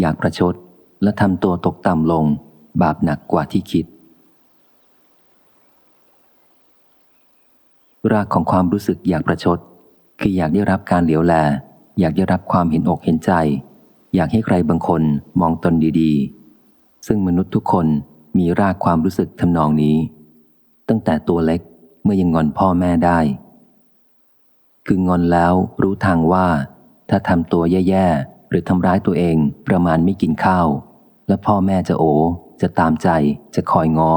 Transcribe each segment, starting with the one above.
อยากประชด และทำตัวตกต่ำลง บาปหนักกว่าที่คิด รากของความรู้สึกอยากประชด คืออยากได้รับการเหลียวแล อยากได้รับความเห็นอกเห็นใจ อยากให้ใครบางคนมองตนดีๆ ซึ่งมนุษย์ทุกคนมีรากความรู้สึกทำนองนี้ ตั้งแต่ตัวเล็กเมื่อยังงอนพ่อแม่ได้ คืองอนแล้วรู้ทางว่า ถ้าทำตัวแย่ๆ หรือทำร้ายตัวเองประมาณไม่กินข้าว แล้วพ่อแม่จะโอ จะตามใจ จะคอยง้อ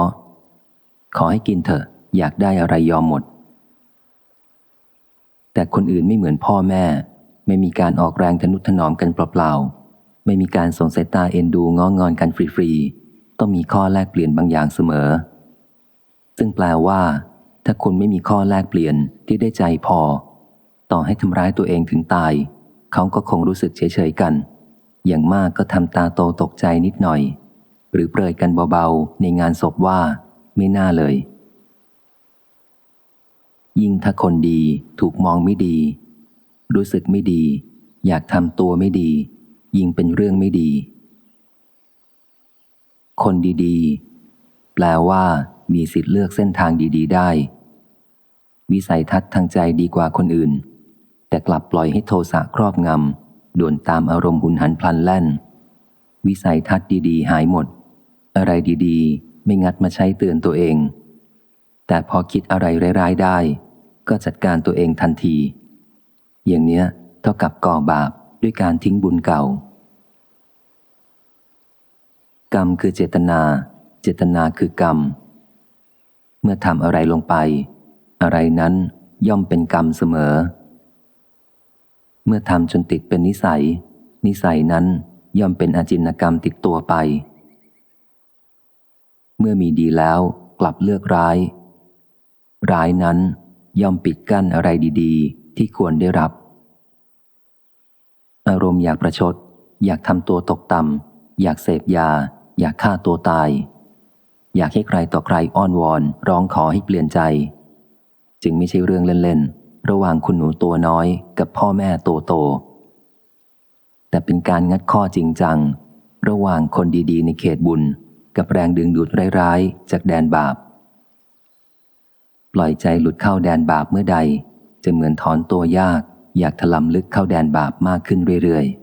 ขอให้กินเถอะอยากได้อะไรยอมหมด แต่คนอื่นไม่เหมือนพ่อแม่ ไม่มีการออกแรงทนุถนอมกันเปล่าๆ ไม่มีการส่งสายตาเอ็นดูง้องอนกันฟรีๆ ต้องมีข้อแลกเปลี่ยนบางอย่างเสมอ ซึ่งแปลว่า ถ้าคุณไม่มีข้อแลกเปลี่ยนที่ได้ใจพอ ต่อให้ทำร้ายตัวเองถึงตาย เขาก็คงรู้สึกเฉยๆกัน อย่างมากก็ทำตาโตตกใจนิดหน่อย หรือเปรยกันเบาๆ ในงานศพว่า ไม่น่าเลย ยิ่งถ้าคนดีถูกมองไม่ดี รู้สึกไม่ดี อยากทำตัวไม่ดี ยิ่งเป็นเรื่องไม่ดี คนดีๆ แปลว่ามีสิทธิ์เลือกเส้นทางดี ๆ ได้ วิสัยทัศน์ทางใจดีกว่าคนอื่น แต่กลับปล่อยให้โทสะครอบงำด่วนตามอารมณ์หุนหันพลันแล่น วิสัยทัศน์ดีๆ หายหมด อะไรดีๆ ไม่งัดมาใช้เตือนตัวเอง แต่พอคิดอะไรร้ายๆได้ ก็จัดการตัวเองทันที อย่างเนี้ยเท่ากับก่อบาปด้วยการทิ้งบุญเก่า กรรมคือเจตนา เจตนาคือกรรม เมื่อทำอะไรลงไป อะไรนั้นย่อมเป็นกรรมเสมอ มื่อทำจนติดเป็นนิสัย นิสัยนั้นย่อมเป็นอาจินกรรมติดตัวไป เมื่อมีดีแล้วกลับเลือกร้าย ร้ายนั้นย่อมปิดกั้นอะไรดีๆ ที่ควรได้รับ อารมณ์อยากประชด อยากทำตัวตกต่ำอยากเสพยา อยากฆ่าตัวตาย อยากให้ใครต่อใครอ้อนวอน ร้องขอให้เปลี่ยนใจ จึงไม่ใช่เรื่องเล่นๆ ระหว่างคุณหนูตัวน้อยกับพ่อแม่โตโต แต่เป็นการงัดข้อจริงจัง ระหว่างคนดีๆ ในเขตบุญ กับแรงดึงดูดร้ายๆ จากแดนบาป ปล่อยใจหลุดเข้าแดนบาปเมื่อใด จะเหมือนถอนตัวยากอยากถลำลึกเข้าแดนบาปมากขึ้นเรื่อยๆ